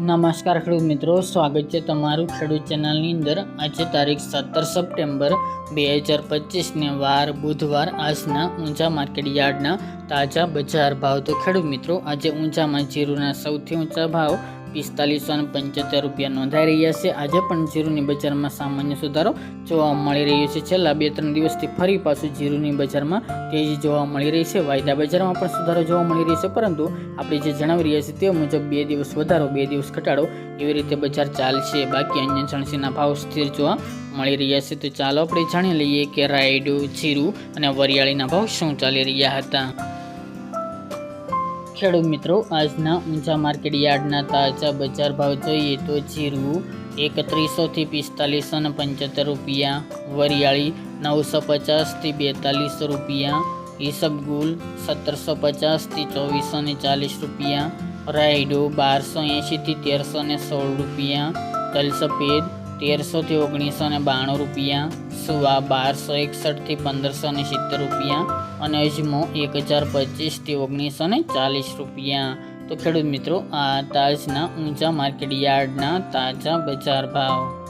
નમસ્કાર ખેડૂત મિત્રો, સ્વાગત છે તમારું ખેડૂત ચેનલની અંદર. આજે તારીખ સત્તર સપ્ટેમ્બર બે હજાર પચીસને વાર, બુધવાર, આજના ઊંચા માર્કેટ યાર્ડના તાજા બજાર ભાવ. તો ખેડૂત મિત્રો, આજે ઊંચામાં જીરુના સૌથી ઊંચા ભાવ પિસ્તાલીસો અને પંચોતેર રૂપિયા નોંધાઈ રહ્યા છે. આજે પણ જીરુની બજારમાં સામાન્ય સુધારો જોવા મળી રહ્યો છે. છેલ્લા બે ત્રણ દિવસથી ફરી પાછું જીરુની બજારમાં તેજી જોવા મળી રહી છે. વાયદા બજારમાં પણ સુધારો જોવા મળી રહ્યો છે, પરંતુ આપણે જે જણાવી રહ્યા છીએ તે મુજબ બે દિવસ વધારો, બે દિવસ ઘટાડો એવી રીતે બજાર ચાલશે. બાકી અન્ય જણસીના ભાવ સ્થિર જોવા મળી રહ્યા છે. તો ચાલો આપણે જાણી લઈએ કે રાયડું, જીરું અને વરિયાળીના ભાવ શું ચાલી રહ્યા હતા. ખેડૂત મિત્રો, આજના ઊંચા માર્કેટ યાર્ડના તાજા બજાર ભાવ જોઈએ તો જીરું એકત્રીસોથી પિસ્તાલીસો ને પંચોતેર રૂપિયા, વરિયાળી નવસો પચાસથી બેતાલીસો રૂપિયા, ઈસબગુલ સત્તરસો પચાસથી ચોવીસો ને ચાલીસ રૂપિયા, રાયડો બારસો એંશીથી તેરસો ને સોળ રૂપિયા તલ સફેદ તેરસોથી ઓગણીસો ને બાણું રૂપિયા સુવા બારસો એકસઠથી પંદરસો ને સિત્તેર રૂપિયા? અને અજમો એક હજાર પચીસથી ઓગણીસો ને ચાલીસ રૂપિયા. તો ખેડૂત મિત્રો, આ તાજના ઊંચા માર્કેટ યાર્ડના તાજા બજાર ભાવ.